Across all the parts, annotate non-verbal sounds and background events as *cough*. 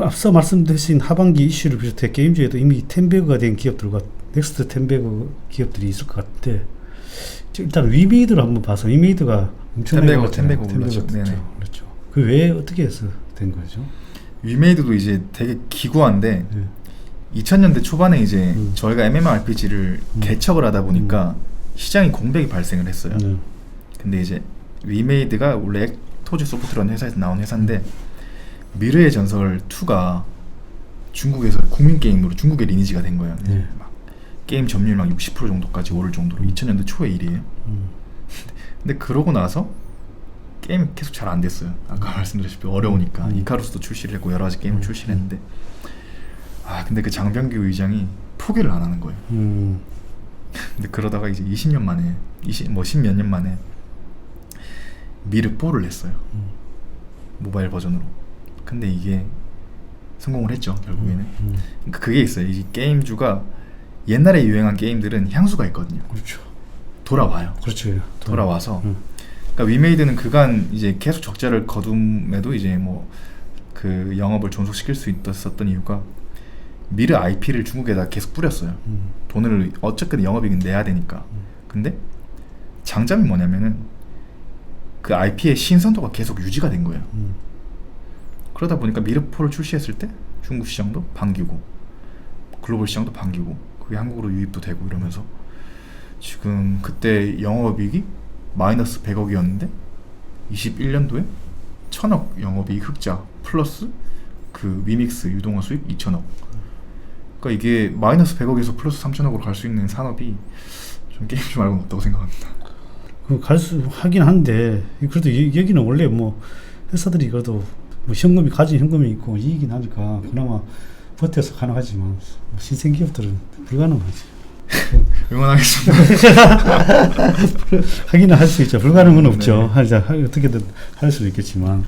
앞서 말씀드린 하반기 이슈를 비롯해 게임즈에도 이미 텐베그가 된 기업들과 넥스트 텐베그 기업들이 있을 것 같은데 일단 위메이드를 한번 봐서 위메이드가 엄청나게 텐베그. 텐베그 올랐죠. 그렇죠. 그렇죠. 그왜 어떻게 해서 된 거죠? 위메이드도 이제 되게 기구한데 네. 2000년대 초반에 이제 음. 저희가 MMORPG를 음. 개척을 하다 보니까 시장이 공백이 발생을 했어요. 네. 근데 이제 위메이드가 원래 액토즈 소프트라는 회사에서 나온 회사인데 미르의 전설 2가 중국에서 국민 게임으로 중국에 리니지가 된 거예요. 네. 막 게임 점유율 막 60% 정도까지 오를 정도로 2000년대 초의 일이에요. 음. 근데 그러고 나서 게임이 계속 잘 안 됐어요. 아까 말씀드렸다시피 어려우니까 음. 이카루스도 출시를 했고 여러 가지 게임을 음. 출시를 했는데 아 근데 그 장병규 의장이 포기를 안 하는 거예요. 음. 근데 그러다가 이제 20년 만에 20, 뭐 10몇 년 만에 미르 4를 냈어요. 음. 모바일 버전으로. 근데 이게 성공을 했죠 결국에는. 음. 그러니까 그게 있어요. 이 게임주가 옛날에 유행한 게임들은 향수가 있거든요. 그렇죠. 돌아와요. 그렇죠. 돌아 와서 음. 그러니까 위메이드는 그간 이제 계속 적자를 거둠에도 이제 뭐 그 영업을 존속시킬 수 있었던 이유가 미르 IP를 중국에다 계속 뿌렸어요. 음. 돈을 어쨌든 영업이익은 내야 되니까. 음. 근데 장점이 뭐냐면은 그 IP의 신선도가 계속 유지가 된 거예요. 음. 그러다 보니까 미르4를 출시했을 때 중국 시장도 반기고 글로벌 시장도 반기고 그게 한국으로 유입도 되고 이러면서 지금 그때 영업이익이 마이너스 100억이었는데 21년도에 1000억 영업이익 흑자 플러스 그 위믹스 유동화 수익 2천억. 그러니까 이게 마이너스 100억에서 플러스 3천억으로 갈 수 있는 산업이 좀 게임 좀 말고는 없다고 생각합니다. 그갈수 하긴 한데 그래도 이- 여기는 원래 뭐 회사들이 그래도 뭐 현금이 가진 현금이 있고 이익이 나니까 그나마 버텨서 가능하지만 뭐 신생 기업들은 불가능하지. *laughs* 응원하겠습니다 *laughs* 하기는 할 수 있죠. 불가능은 네. 없죠. 하자 하- 어떻게든 할 수는 있겠지만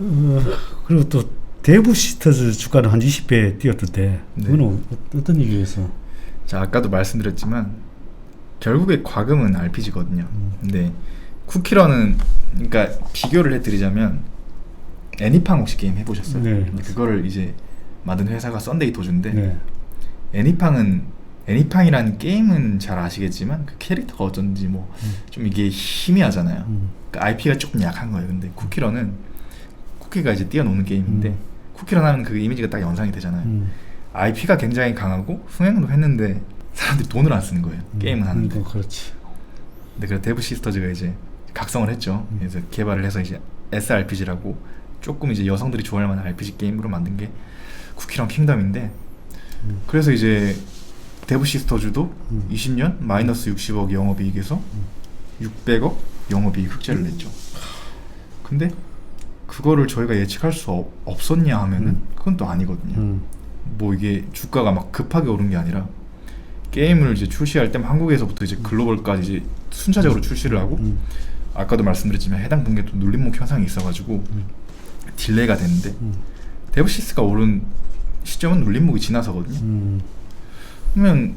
어, 그리고 또 대부 시스터즈 주가는 한 20배 뛰었던데 네. 그거는 어- 어떤 이유에서? 자 아까도 말씀드렸지만 결국에 과금은 RPG거든요. 음. 근데 쿠키런은 그러니까 비교를 해드리자면 애니팡 혹시 게임 해보셨어요? 네. 근데 그거를 이제 만든 회사가 썬데이 도주인데 네. 애니팡은 애니팡이라는 게임은 잘 아시겠지만 그 캐릭터가 어쩐지 뭐 좀 이게 희미하잖아요. 음. 그러니까 IP가 조금 약한 거예요. 근데 쿠키런은 쿠키가 이제 뛰어노는 게임인데 음. 쿠키런 하면 그 이미지가 딱 연상이 되잖아요. 음. IP가 굉장히 강하고 흥행도 했는데 사람들이 돈을 안 쓰는 거예요. 음. 게임은 하는데. 그러니까 그렇지. 근데 그 데브 시스터즈가 이제 각성을 했죠. 음. 그래서 개발을 해서 이제 SRPG라고 조금 이제 여성들이 좋아할 만한 RPG 게임으로 만든 게 쿠키런 킹덤인데 음. 그래서 이제 데브 시스터즈도 음. 20년 마이너스 60억 영업이익에서 600억 영업이익 흑자를 냈죠. 근데 그거를 저희가 예측할 수 없, 없었냐 하면은 음. 그건 또 아니거든요. 음. 뭐 이게 주가가 막 급하게 오른 게 아니라 게임을 이제 출시할 때 한국에서부터 이제 글로벌까지 이제 순차적으로 출시를 하고 음. 아까도 말씀드렸지만 해당 분기에 또 눌림목 현상이 있어가지고 음. 딜레이가 됐는데 음. 데브시스가 오른 시점은 눌림목이 지나서거든요. 음. 그러면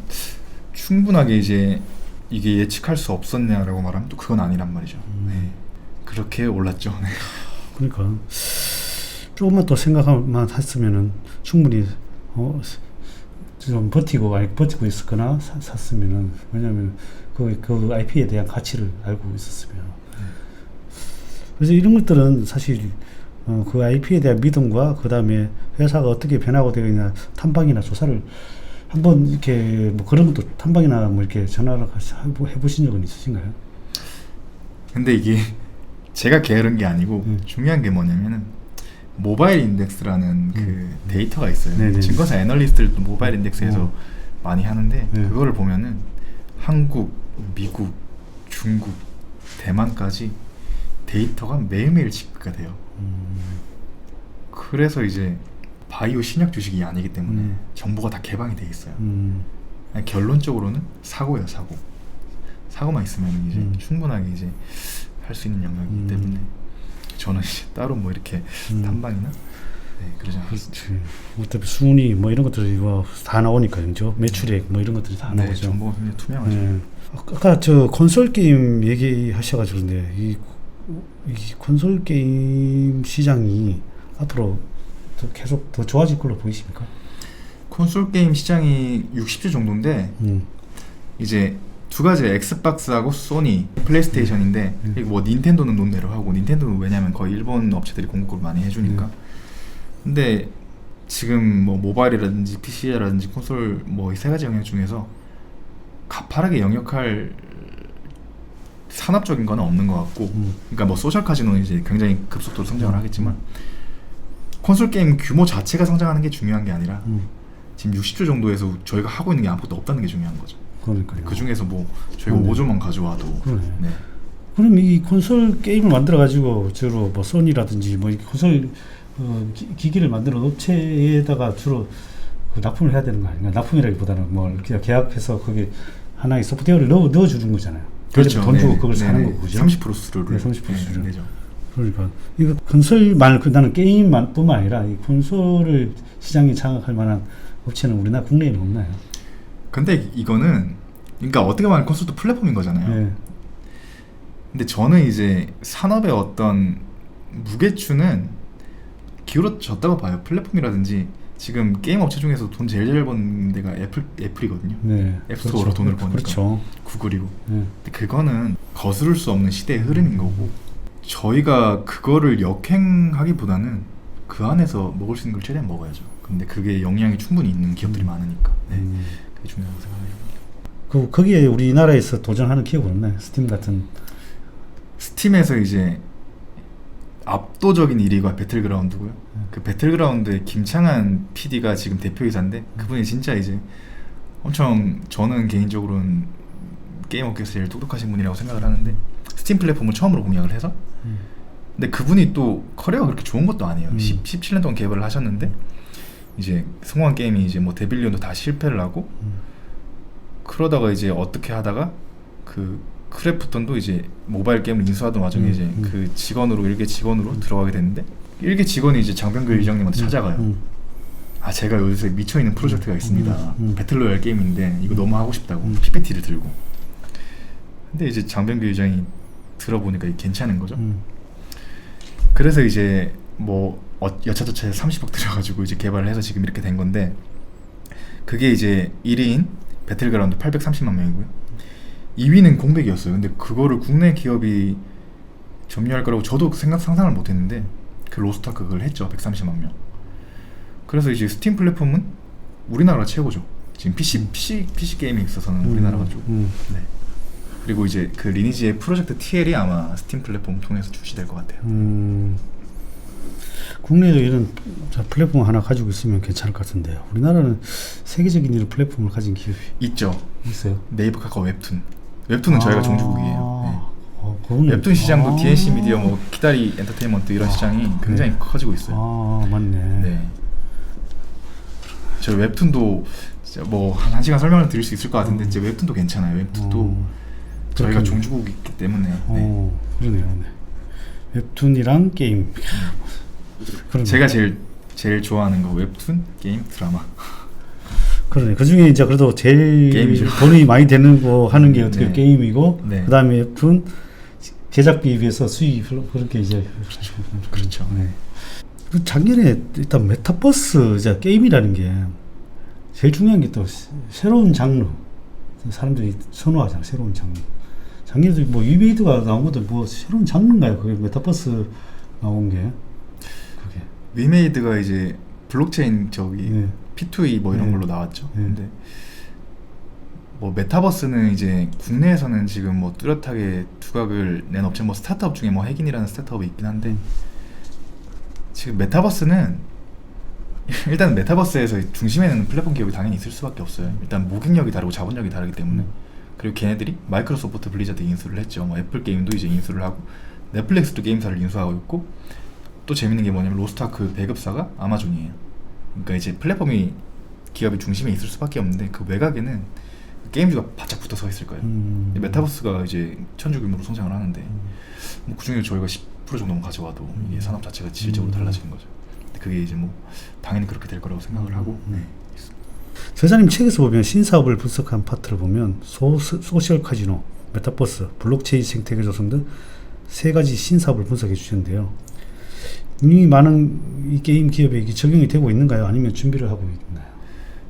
충분하게 이제 이게 예측할 수 없었냐라고 말하면 또 그건 아니란 말이죠. 음. 네. 그렇게 올랐죠. *laughs* 네. 그러니까 조금만 더 생각만 했으면은 충분히 어, 좀 버티고 아니 버티고 있었거나 사, 샀으면은 왜냐면 그, 그 IP에 대한 가치를 알고 있었으면 그래서 이런 것들은 사실 어, 그 IP에 대한 믿음과 그 다음에 회사가 어떻게 변하고 되어 있나 탐방이나 조사를 한번 이렇게 뭐 그런 것도 탐방이나 뭐 이렇게 전화를 해보- 해보신 적은 있으신가요? 근데 이게 *laughs* 제가 게으른 게 아니고 음. 중요한 게 뭐냐면은 모바일 인덱스라는 그 음. 데이터가 있어요. 네네. 증권사 애널리스트들도 모바일 인덱스에서 어. 많이 하는데 네. 그거를 보면은 한국, 미국, 중국, 대만까지 데이터가 매일매일 체크가 돼요. 음, 그래서 이제 바이오 신약 주식이 아니기 때문에 음. 정보가 다 개방이 돼 있어요. 음, 결론적으로는 사고예요, 사고. 사고만 있으면 이제 음. 충분하게 이제 할 수 있는 영역이기 음. 때문에 저는 이제 따로 뭐 이렇게 음. 탐방이나 네, 그러지 않습니다. 그렇지. 어차피 순위 뭐 이런 것들이 뭐다 나오니까 그죠? 매출액 뭐 이런 것들이 다 네, 나오죠. 정보가 굉장히 투명하죠. 네. 아까 저 콘솔 게임 얘기하셔가지고 근데 이, 이 콘솔 게임 시장이 앞으로 더 계속 더 좋아질 걸로 보이십니까? 콘솔 게임 시장이 60주 정도인데 음. 이제 두 가지 엑스박스하고 소니, 플레이스테이션인데 음. 그리고 뭐 닌텐도는 논대로 하고 닌텐도는 왜냐면 거의 일본 업체들이 공급을 많이 해주니까. 음. 근데 지금 뭐 모바일이라든지 PC라든지 콘솔 뭐이세 가지 영역 중에서 가파르게 영역할 산업적인 건 없는 것 같고, 음. 그러니까 뭐 소셜 카지노는 이제 굉장히 급속도로 성장을 하겠지만 콘솔 게임 규모 자체가 성장하는 게 중요한 게 아니라 음. 지금 60조 정도에서 저희가 하고 있는 게 아무것도 없다는 게 중요한 거죠. 그러니까요. 그 중에서 뭐 저희가 음. 5조만 가져와도 그러네. 네. 그럼 이 콘솔 게임을 만들어 가지고 주로 뭐 소니라든지 뭐 콘솔 어, 기, 기를 만드는 업체에다가 주로 그 납품을 해야 되는 거 아닌가? 납품이라기보다는 뭐 계약해서 거기 하나의 소프트웨어를 넣어 넣어 주는 거잖아요. 그래서 돈 주고 그걸 사는 거고 그죠? 30% 수수료를 네, 30% 수수료. 내죠. 그러니까 이거 콘솔만 그 나는 게임만뿐만 아니라 이 콘솔을 시장에 장악할 만한 업체는 우리나라 국내에는 없나요? 근데 이거는 그러니까 어떻게 말하면 콘솔도 플랫폼인 거잖아요. 네. 근데 저는 이제 산업의 어떤 무게추는 기울어졌다고 봐요. 플랫폼이라든지 지금 게임 업체 중에서 돈 제일 잘 버는 데가 애플 애플이거든요. 네. 앱스토어로 돈을 버니까. 그렇죠. 구글이고. 네. 근데 그거는 거스를 수 없는 시대의 흐름인 거고 저희가 그거를 역행하기보다는 그 안에서 먹을 수 있는 걸 최대한 먹어야죠. 근데 그게 영향이 충분히 있는 기업들이 많으니까. 네. 음. 그게 중요하다고 생각해요. 그 거기에 우리나라에서 도전하는 기업은 없나요? 스팀 같은. 스팀에서 이제 압도적인 1위가 배틀그라운드고요. 그 배틀그라운드의 김창한 PD가 지금 대표이사인데 그분이 진짜 이제 엄청 저는 개인적으로는 게임 업계에서 제일 똑똑하신 분이라고 생각을 하는데 스팀 플랫폼을 처음으로 공략을 해서 음. 근데 그분이 또 커리어가 그렇게 좋은 것도 아니에요. 음. 10, 17년 동안 개발을 하셨는데 이제 성공한 게임이 이제 뭐 데빌리온도 다 실패를 하고 음. 그러다가 이제 어떻게 하다가 그 크래프톤도 이제 모바일 게임을 인수하던 와중에 음, 이제 음. 그 직원으로 일개 직원으로 들어가게 됐는데 일개 직원이 이제 장병규 이장님한테 찾아가요. 음. 아 제가 요새 미쳐 있는 프로젝트가 있습니다. 음, 음. 배틀로얄 게임인데 이거 너무 하고 싶다고 음. PPT를 들고. 근데 이제 장병규 이장이 들어보니까 괜찮은 거죠. 음. 그래서 이제 뭐 어, 여차저차해서 30억 들여가지고 이제 개발을 해서 지금 이렇게 된 건데 그게 이제 1위인 배틀그라운드 830만 명이고요. 2위는 공백이었어요. 근데 그거를 국내 기업이 점유할 거라고 저도 생각 상상을 못했는데 그 로스타크 그걸 했죠. 130만 명. 그래서 이제 스팀 플랫폼은 우리나라가 최고죠. 지금 PC PC PC 게임에 있어서는 우리나라가 좀. 음. 네. 그리고 이제 그 리니지의 프로젝트 TL이 아마 스팀 플랫폼 통해서 출시될 것 같아요. 음. 국내에도 이런 자, 플랫폼 하나 가지고 있으면 괜찮을 것 같은데요. 우리나라는 세계적인 이런 플랫폼을 가진 기업이 있죠. 있어요. 네이버 카카오 웹툰. 웹툰은 저희가 아. 종주국이에요. 어, 네. 웹툰 시장도 아. DNC 미디어, 뭐 키다리 엔터테인먼트 이런 시장이 굉장히 네. 커지고 있어요. 아 맞네. 네. 저 웹툰도 진짜 뭐한 1시간 설명을 드릴 수 있을 것 같은데 음. 이제 웹툰도 괜찮아요. 웹툰도 어, 저희가 그렇겠네. 종주국이기 때문에 네. 어, 그러네요. 네. 웹툰이랑 게임. 그러네. *laughs* 제가 제일 제일 좋아하는 거 웹툰, 게임, 드라마. 그러네. 그 중에 이제 그래도 제일 게임이죠. 돈이 많이 되는 거 하는 게 어떻게 네. 게임이고, 네. 그 다음에 웹툰 제작비에 비해서 수익이 별로 그렇게 이제 그렇죠. 그렇죠. 네. 그 작년에 일단 메타버스 이제 게임이라는 게 제일 중요한 게 또 새로운 장르 사람들이 선호하잖아 새로운 장르. 작년에도 뭐 유베이드가 나온 것도 뭐 새로운 장르인가요? 그게 메타버스 나온 게 그게. 위메이드가 이제 블록체인 저기 네. P2E 뭐 이런 네. 걸로 나왔죠. 네. 근데 뭐 메타버스는 이제 국내에서는 지금 뭐 뚜렷하게 두각을 낸 업체 뭐 스타트업 중에 뭐 핵인이라는 스타트업이 있긴 한데 지금 메타버스는 *laughs* 일단 메타버스에서 중심에는 플랫폼 기업이 당연히 있을 수밖에 없어요. 일단 모객력이 다르고 자본력이 다르기 때문에 그리고 걔네들이 마이크로소프트 블리자드 인수를 했죠. 뭐 애플 게임도 이제 인수를 하고 넷플릭스도 게임사를 인수하고 있고 또 재밌는 게 뭐냐면 로스트아크 배급사가 아마존이에요. 그러니까 이제 플랫폼이 기업이 중심에 있을 수밖에 없는데 그 외곽에는 게임주가 바짝 붙어 서 있을 거예요. 음. 메타버스가 이제 천주 규모로 성장을 하는데 뭐 그중에 저희가 10% 정도만 가져와도 이게 음. 산업 자체가 질적으로 음. 달라지는 거죠. 그게 이제 뭐 당연히 그렇게 될 거라고 생각을 하고 음. 네. 저자님 책에서 보면 신사업을 분석한 파트를 보면 소, 소셜 카지노, 메타버스, 블록체인 생태계 조성 등 세 가지 신사업을 분석해 주셨는데요. 이미 많은 이 게임 기업에 이게 적용이 되고 있는가요? 아니면 준비를 하고 있나요?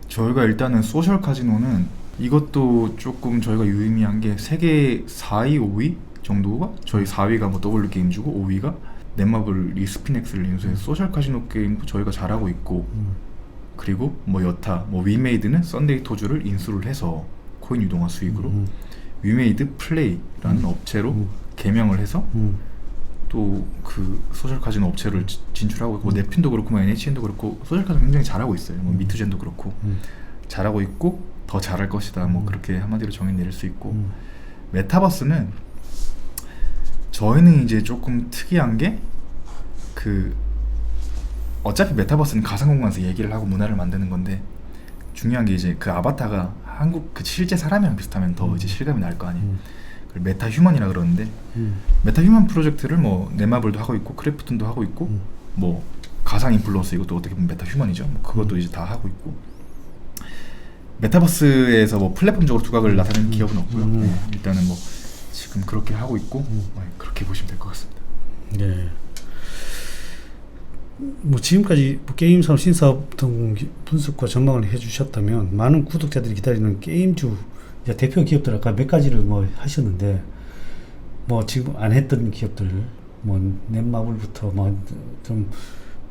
저희가 일단은 소셜 카지노는 이것도 조금 저희가 유의미한 게 세계 4위, 5위 정도가 저희 4위가 뭐 W 게임즈고 5위가 넷마블 리스피넥스를 인수해서 소셜 카지노 게임도 저희가 잘하고 있고 음. 그리고 뭐 여타 뭐 위메이드는 썬데이 토주를 인수를 해서 코인 유동화 수익으로 음. 위메이드 플레이라는 업체로 음. 개명을 해서 음. 또 그 소셜 카지노 업체를 지- 진출하고 있고 음. 넷핀도 그렇고 뭐 NHN도 그렇고 소셜 카지노 굉장히 잘하고 있어요. 뭐 음. 미투젠도 그렇고 음. 잘하고 있고 더 잘할 것이다. 뭐 음. 그렇게 한마디로 정의 내릴 수 있고 음. 메타버스는 저희는 이제 조금 특이한 게 그 어차피 메타버스는 가상 공간에서 얘기를 하고 문화를 만드는 건데 중요한 게 이제 그 아바타가 한국 그 실제 사람이랑 비슷하면 더 음. 이제 실감이 날 거 아니에요. 음. 그걸 메타 휴먼이라 그러는데 음. 메타 휴먼 프로젝트를 뭐 넷마블도 하고 있고 크래프톤도 하고 있고 음. 뭐 가상 인플루언서 이것도 어떻게 보면 메타 휴먼이죠. 뭐 그것도 음. 이제 다 하고 있고 메타버스에서 뭐 플랫폼적으로 두각을 나타내는 음. 기업은 없고요. 음. 네, 일단은 뭐 지금 그렇게 하고 있고 음. 네, 그렇게 보시면 될 것 같습니다. 네. 뭐 지금까지 뭐 게임 사업 신사업 등 기- 분석과 전망을 해주셨다면 많은 구독자들이 기다리는 게임주 이제 대표 기업들 아까 몇 가지를 뭐 하셨는데 뭐 지금 안 했던 기업들 뭐 넷마블부터 뭐 좀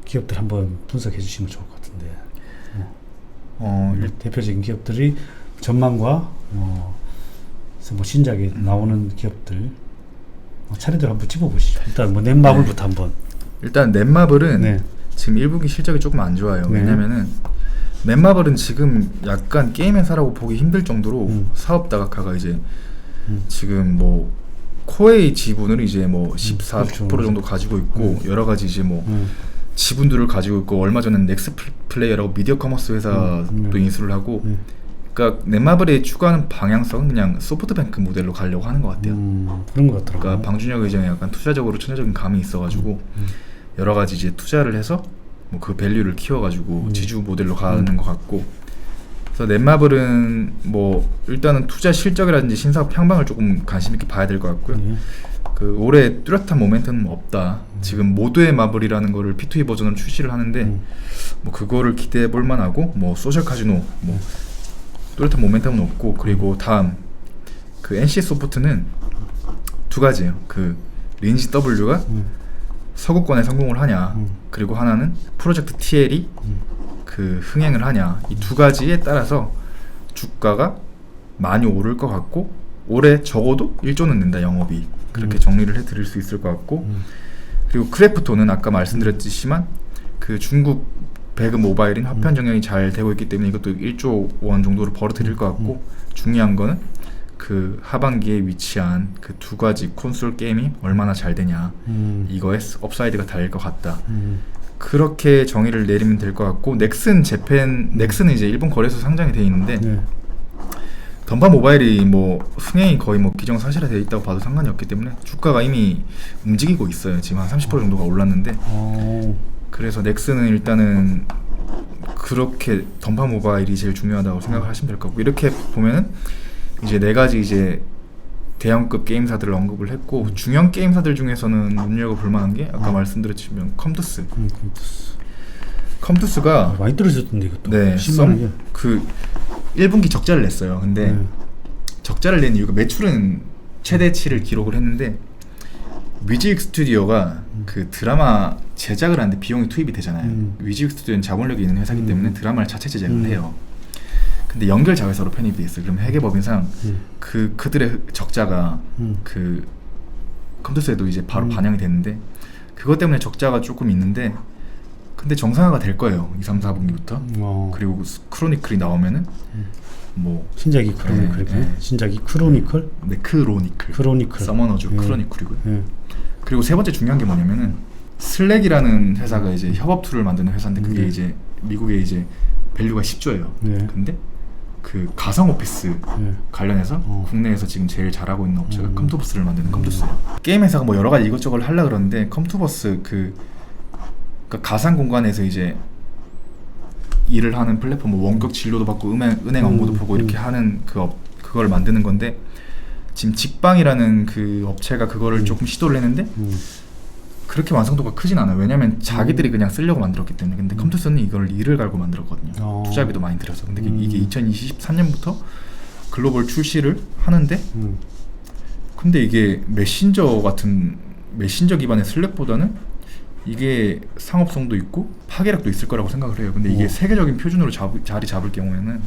기업들 한번 분석해 주시면 좋을 것 같은데 어, 일- 대표적인 기업들이 전망과 뭐, 그래서 뭐 신작에 나오는 기업들 뭐 차례대로 한번 짚어보시죠. 일단 뭐 넷마블부터 한번. 일단 넷마블은 네. 지금 1분기 실적이 조금 안 좋아요. 네. 왜냐면은 넷마블은 지금 약간 게임 회사라고 보기 힘들 정도로 음. 사업 다각화가 이제 음. 지금 뭐 코웨이 지분을 이제 뭐 14, 그렇죠. 10% 정도 가지고 있고 여러 가지 이제 뭐 음. 지분들을 가지고 있고 얼마 전에 넥스 플- 플레이어라고 미디어 커머스 회사도 음, 음. 인수를 하고 네. 그러니까 넷마블이 추구하는 방향성은 그냥 소프트뱅크 모델로 가려고 하는 것 같아요. 음, 그런 것 같더라고요. 그러니까 방준혁 의장이 약간 투자적으로 천재적인 감이 있어가지고 여러 가지 이제 투자를 해서 뭐 그 밸류를 키워가지고 음. 지주 모델로 가는 것 같고 그래서 넷마블은 뭐 일단은 투자 실적이라든지 신사업 향방을 조금 관심 있게 봐야 될 것 같고요. 네. 그 올해 뚜렷한 모멘텀은 없다. 지금 모두의 마블이라는 거를 P2E 버전으로 출시를 하는데 음. 뭐 그거를 기대해 볼 만하고 뭐 소셜 카지노 뭐 뚜렷한 모멘텀은 없고 그리고 다음 그 NC 소프트는 두 가지예요. 그 린지 W가 음. 서구권에 성공을 하냐 음. 그리고 하나는 프로젝트 TL이 음. 그 흥행을 하냐 이 두 가지에 따라서 주가가 많이 오를 것 같고 올해 적어도 1조는 낸다 영업이 그렇게 음. 정리를 해드릴 수 있을 것 같고 음. 그리고 크래프톤은 아까 말씀드렸지만 그 중국 배그 모바일인 화편 정형이 잘 되고 있기 때문에 이것도 1조 원 정도를 벌어들일 것 같고 중요한 거는 그 하반기에 위치한 그 두 가지 콘솔 게임이 얼마나 잘 되냐 음. 이거에 업사이드가 달릴 것 같다. 음. 그렇게 정의를 내리면 될 것 같고 넥슨 재팬 넥슨은 이제 일본 거래소 상장이 돼 있는데 네. 던파 모바일이 뭐 흥행이 거의 뭐 기정사실화되어 있다고 봐도 상관이 없기 때문에 주가가 이미 움직이고 있어요. 지금 한 30% 정도가 올랐는데 어. 그래서 넥슨은 일단은 그렇게 던파 모바일이 제일 중요하다고 생각을 하시면 될것 같고 이렇게 보면은 이제 네 가지 이제 대형급 게임사들을 언급을 했고 중형 게임사들 중에서는 눈여겨 볼 만한 게 아까 어. 말씀드렸지만 컴투스 음, 컴투스. 컴투스가 아, 많이 떨어졌던데 이것도. 네, 10만 원이야. 썸, 그 1분기 적자를 냈어요. 근데 네. 적자를 낸 이유가 매출은 최대치를 기록을 했는데 뮤직 스튜디오가 그 드라마 제작을 하는데 비용이 투입이 되잖아요. 음. 뮤직 스튜디오는 자본력이 있는 회사이기 음. 때문에 드라마를 자체 제작을 음. 해요. 근데 연결 자회사로 편입이 돼 있어요. 그럼 회계법인상 음. 그 그들의 적자가 음. 그 컴퓨터에도 이제 바로 음. 반영이 됐는데 그것 때문에 적자가 조금 있는데 근데 정상화가 될 거예요. 2, 3, 4분기부터. 어. 그리고 스- 크로니클이 나오면은 음. 뭐 신작이 크로니클. 네, 네. 신작이 크로니클. 네, 크로니클. 크로니클. 서머너즈 예. 크로니클이고요. 예. 그리고 세 번째 중요한 게 뭐냐면은 슬랙이라는 회사가 이제 협업 툴을 만드는 회사인데 그게 네. 이제 미국에 이제 밸류가 10조예요. 네. 근데 그 가상 오피스 예. 관련해서 어. 국내에서 지금 제일 잘하고 있는 업체가 음. 컴투버스를 만드는 음. 컴투스예요. 게임 회사가 뭐 여러 가지 이것저것 하려 그러는데 컴투버스 그 그러니까 가상 공간에서 이제 일을 하는 플랫폼 뭐 원격 진료도 받고 은행 은행 업무도 음. 보고 이렇게 음. 하는 그 업, 그걸 만드는 건데 지금 직방이라는 그 업체가 그거를 음. 조금 시도를 했는데 음. 그렇게 완성도가 크진 않아요. 왜냐면 자기들이 그냥 쓰려고 만들었기 때문에. 근데 컴투스는 이걸 이를 갈고 만들었거든요. 어. 투자비도 많이 들여서. 근데 음. 이게 2023년부터 글로벌 출시를 하는데 음. 근데 이게 메신저 같은 메신저 기반의 슬랙보다는 이게 상업성도 있고 파괴력도 있을 거라고 생각을 해요. 근데 이게 어. 세계적인 표준으로 잡, 자리 잡을 경우에는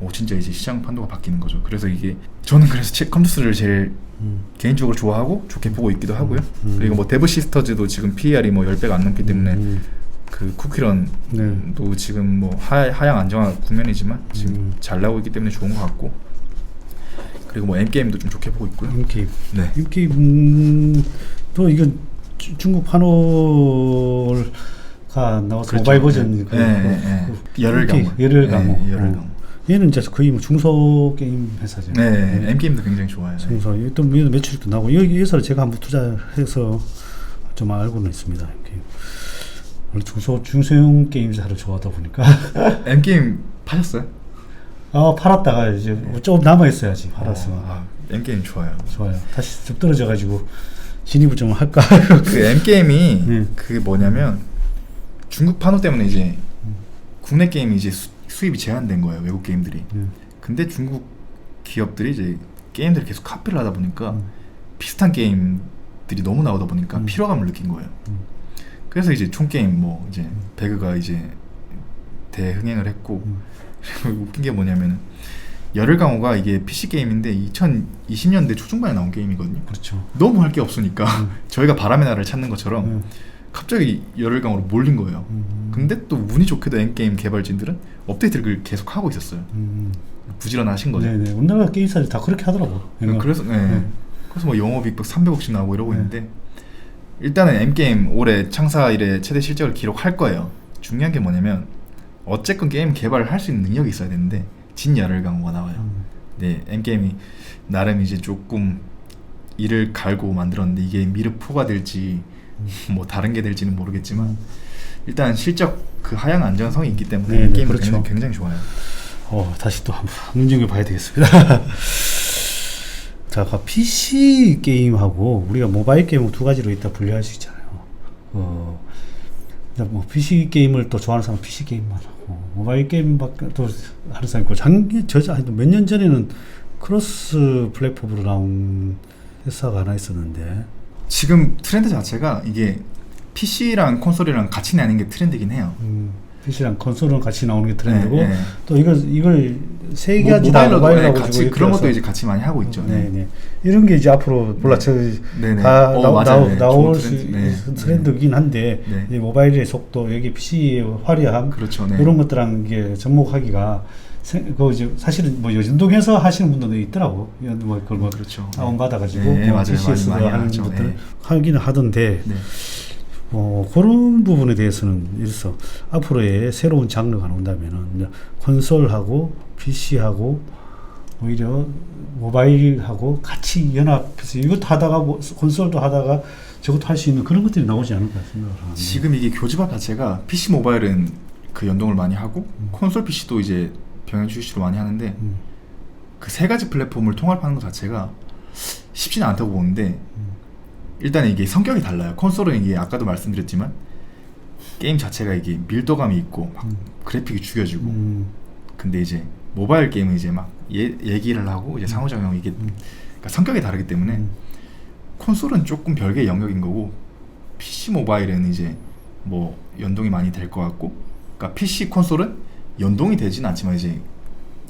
오 진짜 이제 시장 판도가 바뀌는 거죠. 그래서 이게 저는 그래서 체- 컴투스를 제일 음. 개인적으로 좋아하고 좋게 보고 있기도 하고요. 음. 그리고 뭐 데브 시스터즈도 지금 PER이 뭐 10배가 안 넘기 때문에 음. 그 쿠키런도 네. 지금 뭐 하, 하향 안정화 국면이지만 지금 음. 잘 나오고 있기 때문에 좋은 것 같고 그리고 뭐 M 게임도 좀 좋게 보고 있고요. 인기 네. 인기 음, 또 이건 주- 중국 판호가 나와서 그렇죠. 모바일 버전 그, 네, 그- 네, 네. 그 인기, 강화. 열혈 네, 강호. 열혈 어. 얘는 이제 거의 뭐 중소 게임 회사죠. 네, M 게임도 굉장히 좋아요. 네. 중소 또 매- 매출도 나고 여기에서 제가 한번 투자해서 좀 알고는 있습니다. 원래 중소 중소형 게임 회사를 좋아하다 보니까 *laughs* M 게임 파셨어요? 아 팔았다가 이제 뭐 조금 남아 있어야지 팔았으면 어, 아, M 게임 좋아요. 좋아요. 다시 좀 떨어져 가지고 진입을 좀 할까. *laughs* 그 M 게임이 네. 그게 뭐냐면 중국 판호 때문에 이제 국내 게임이 이제 수, 수입이 제한된 거예요. 외국 게임들이. 음. 근데 중국 기업들이 이제 게임들을 계속 카피를 하다 보니까 음. 비슷한 게임들이 너무 나오다 보니까 음. 피로감을 느낀 거예요. 음. 그래서 이제 총 게임 뭐 이제 배그가 이제 대흥행을 했고 음. *laughs* 웃긴 게 뭐냐면 열혈 강호가 이게 PC 게임인데 2020년대 초중반에 나온 게임이거든요. 그렇죠. 너무 할 게 없으니까 음. *laughs* 저희가 바람의 나라를 찾는 것처럼 음. 갑자기 열혈 강호로 몰린 거예요. 음. 근데 또 운이 좋게도 엔게임 개발진들은 업데이트를 계속 하고 있었어요. 음. 부지런하신 거죠. 네네. 우리나라 게임사들 다 그렇게 하더라고. 그러니까 그래서 네. 네. 그래서 뭐 영업이익 300억씩 나오고 이러고 네. 있는데 일단은 M 게임 올해 창사 이래 최대 실적을 기록할 거예요. 중요한 게 뭐냐면 어쨌건 게임 개발을 할 수 있는 능력이 있어야 되는데 진열혈 강호가 나와요. 음. 네, M 게임이 나름 이제 조금 이를 갈고 만들었는데 이게 미르4가 될지 *laughs* 뭐 다른 게 될지는 모르겠지만 일단 실적 그 하향 안정성이 있기 때문에 네, M 네, 게임은 그렇죠. 굉장히, 굉장히 좋아요. 어, 다시 또 한번 *laughs* 눈여겨 봐야 되겠습니다. *laughs* 자, 그 PC 게임하고 우리가 모바일 게임 두 가지로 이따 분류할 수 있잖아요. 어, 뭐 PC 게임을 또 좋아하는 사람은 PC 게임만 하고 모바일 게임밖에 또 하는 사람이 있고 작년 저몇 년 전에는 크로스 플랫폼으로 나온 회사가 하나 있었는데 지금 트렌드 자체가 이게 PC랑 콘솔이랑 같이 내는 게 트렌드긴 해요. 음, PC랑 컨솔은 같이 나오는 게 트렌드고 네, 네. 또 이걸 이걸 세 뭐, 가지 다 모바일로 네, 같이 그런 것도 이제 같이 많이 하고 있죠. 네, 네. 이런 게 이제 앞으로 몰라 저 네네. 다 어, 나, 네, 나올 트렌드. 네, 트렌드긴 한데 네. 모바일의 속도 여기 PC의 화려함 그렇죠. 네. 이런 것들랑 이게 접목하기가 생- 그 사실은 뭐 연동해서 하시는 분들도 있더라고 뭐 그걸 뭐 그렇죠. 다운 받아가지고 네, 뭐 맞아요. PC에서도 많이, 많이 하는 하죠. 것들 네. 하기는 하던데 네. 어, 그런 부분에 대해서는 이래서 앞으로의 새로운 장르가 나온다면은 콘솔하고 PC하고 오히려 모바일하고 같이 연합해서 이것도 하다가 뭐 콘솔도 하다가 저것도 할 수 있는 그런 것들이 나오지 않을까 생각을 하는데 지금 이게 교집합 자체가 PC 모바일은 그 연동을 많이 하고 음. 콘솔 PC도 이제 병행 출시를 많이 하는데 음, 그세 가지 플랫폼을 통합하는 것 자체가 쉽지는 않다고 보는데 음. 일단 이게 성격이 달라요. 콘솔은 이게 아까도 말씀드렸지만 게임 자체가 이게 밀도감이 있고 막 음. 그래픽이 죽여지고 음, 근데 이제 모바일 게임은 이제 막 예, 얘기를 하고 이제 상호작용 이게 음. 그러니까 성격이 다르기 때문에 음. 콘솔은 조금 별개의 영역인 거고 PC 모바일은 이제 뭐 연동이 많이 될 것 같고 그러니까 PC 콘솔은 연동이 되진 않지만 이제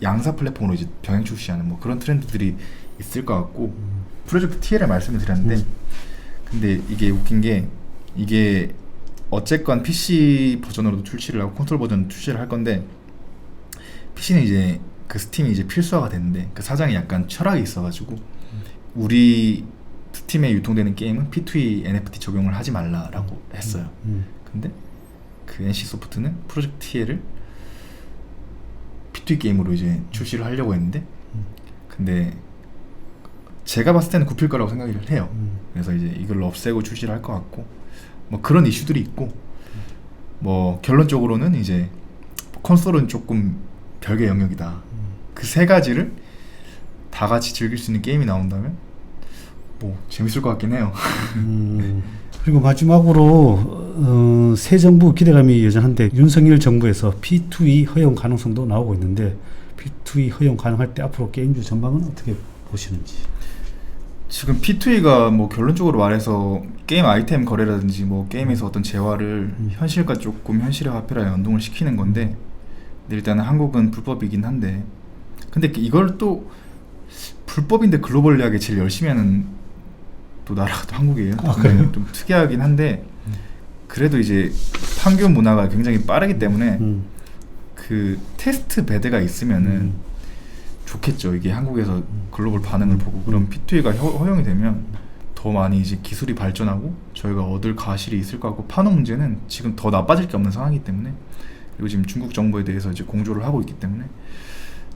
양사 플랫폼으로 이제 병행 출시하는 뭐 그런 트렌드들이 있을 것 같고 프로젝트 TL을 말씀을 드렸는데 음. 근데 이게 웃긴 게 이게 어쨌건 PC 버전으로도 출시를 하고 콘솔 버전 출시를 할 건데 PC는 이제 그 스팀이 이제 필수화가 됐는데 그 사장이 약간 철학이 있어가지고 우리 스팀에 유통되는 게임은 P2E NFT 적용을 하지 말라라고 했어요. 음. 근데 그 NC 소프트는 프로젝트 TL을 P2E 게임으로 이제 출시를 하려고 했는데 음. 근데 제가 봤을 때는 굽힐 거라고 생각을 해요. 음. 그래서 이제 이걸 없애고 출시를 할 것 같고 뭐 그런 이슈들이 있고 뭐 결론적으로는 이제 콘솔은 조금 별개 영역이다. 그 세 가지를 다 같이 즐길 수 있는 게임이 나온다면 뭐 재밌을 것 같긴 해요. 음. *laughs* 그리고 마지막으로 어, 새 정부 기대감이 여전한데 윤석열 정부에서 P2E 허용 가능성도 나오고 있는데 P2E 허용 가능할 때 앞으로 게임주 전망은 어떻게 보시는지. 지금 P2E가 뭐 결론적으로 말해서 게임 아이템 거래라든지 뭐 게임에서 어떤 재화를 음. 현실과 조금 현실의 화폐랑 연동을 시키는 건데 근데 일단은 한국은 불법이긴 한데 근데 이걸 또 불법인데 글로벌하게 제일 열심히 하는 또 나라가 또 한국이에요. 아, 그래요? 네, 좀 특이하긴 한데 그래도 이제 판교 문화가 굉장히 빠르기 때문에 음, 그 테스트 베드가 있으면은 음. 좋겠죠. 이게 한국에서 글로벌 반응을 보고 그럼 P2E가 허, 용이 되면 더 많이 이제 기술이 발전하고 저희가 얻을 가실이 있을 것 같고 판호 문제는 지금 더 나빠질 게 없는 상황이기 때문에 그리고 지금 중국 정부에 대해서 이제 공조를 하고 있기 때문에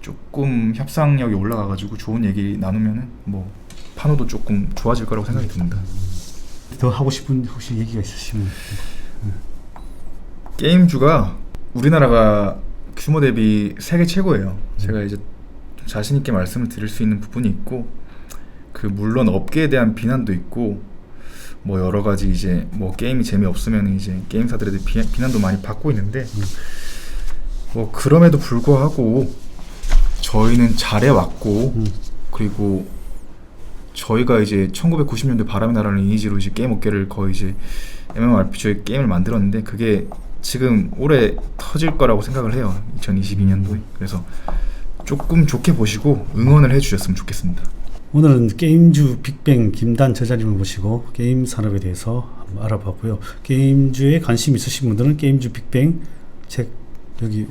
조금 협상력이 올라가가지고 좋은 얘기 나누면은 뭐 판호도 조금 좋아질 거라고 생각이 듭니다. 더 하고 싶은 혹시 얘기가 있으시면 게임주가 우리나라가 규모 대비 세계 최고예요. 제가 이제 좀 자신 있게 말씀을 드릴 수 있는 부분이 있고 그 물론 업계에 대한 비난도 있고 뭐 여러 가지 이제 뭐 게임이 재미 없으면 이제 게임사들에 대해 비, 비난도 많이 받고 있는데 뭐 그럼에도 불구하고 저희는 잘해 왔고 음. 그리고 저희가 이제 1990년대 바람의 나라는 이니지로 이제 게임 업계를 거의 이제 MMORPG의 게임을 만들었는데 그게 지금 올해 터질 거라고 생각을 해요. 2022년도에. 그래서 조금 좋게 보시고 응원을 해주셨으면 좋겠습니다. 오늘은 게임주 빅뱅 김단 저자님을 모시고 게임 산업에 대해서 한번 알아봤고요. 게임주에 관심 있으신 분들은 게임주 빅뱅 책 여기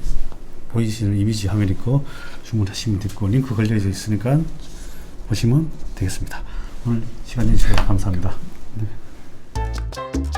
보이시는 이미지 화면 있고 주문하시면 되고 링크 걸려져 있으니까 보시면 되겠습니다. 오늘 시간 내주셔서 감사합니다. 네.